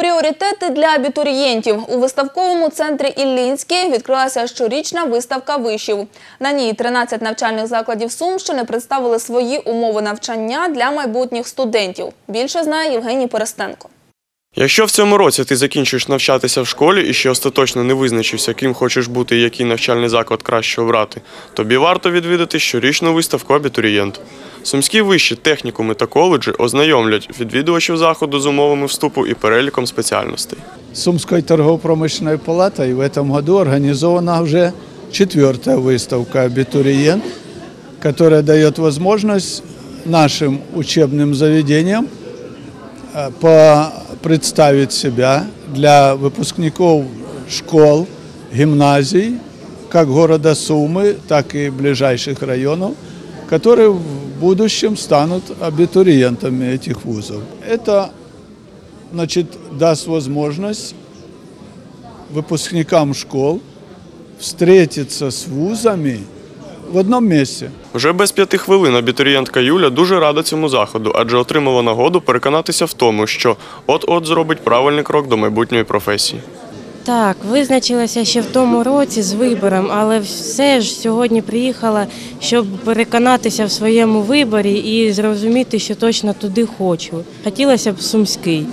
Пріоритети для абітурієнтів у виставковому центрі Іллінський відкрилася щорічна виставка вишів. На ній 13 навчальних закладів Сумщини представили свої умови навчання для майбутніх студентів. Більше знає Євгеній Перестенко. Якщо в цьому році ти закінчуєш навчатися в школі і ще остаточно не визначився, ким хочеш бути і який навчальний заклад краще обрати, тобі варто відвідати щорічну виставку абітурієнт. Сумські вищі технікуми та коледжі ознайомлять відвідувачів заходу з умовами вступу і переліком спеціальностей. Сумской торгово-промышленной палатой в этом году организована уже четвертая выставка «Абитуриент», которая дает возможность нашим учебным заведениям э, по- представить себя для выпускников школ, гимназий, как города Сумы, так и ближайших районов, которые в будущем станут абитуриентами этих вузов. Это значит, даст возможность выпускникам школ встретиться с вузами в одном месте. Вже без п'яти хвилин абітурієнтка Юля дуже рада цьому заходу, адже отримала нагоду переконатися в тому, що от-от зробить правильний крок до майбутньої професії. Так, визначилася ще в тому році з вибором, але все ж сьогодні приїхала, щоб переконатися в своєму виборі і зрозуміти, що точно туди хочу. Хотілося б сумський,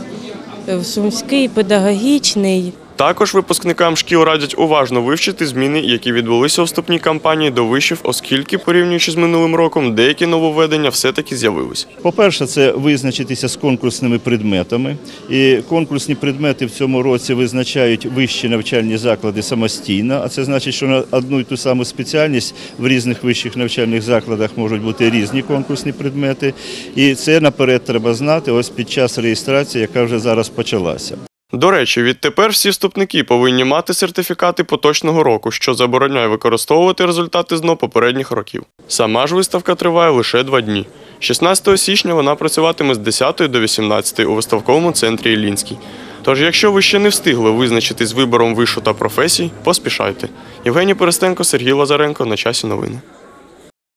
в сумський, педагогічний. Також випускникам шкіл радять уважно вивчити зміни, які відбулися у вступній кампанії до вишів, оскільки, порівнюючи з минулим роком, деякі нововведення все-таки з'явилися. По-перше, це визначитися з конкурсними предметами. І конкурсні предмети в цьому році визначають вищі навчальні заклади самостійно. А це значить, що на одну й ту саму спеціальність в різних вищих навчальних закладах можуть бути різні конкурсні предмети. І це наперед треба знати ось під час реєстрації, яка вже зараз почалася. До речі, відтепер всі вступники повинні мати сертифікати поточного року, що забороняє використовувати результати ЗНО попередніх років. Сама ж виставка триває лише два дні. 16 січня вона працюватиме з 10 до 18 у виставковому центрі Іллінський. Тож, якщо ви ще не встигли визначитись вибором вишу та професій, поспішайте. Євгеній Перестенко, Сергій Лазаренко на часі новини.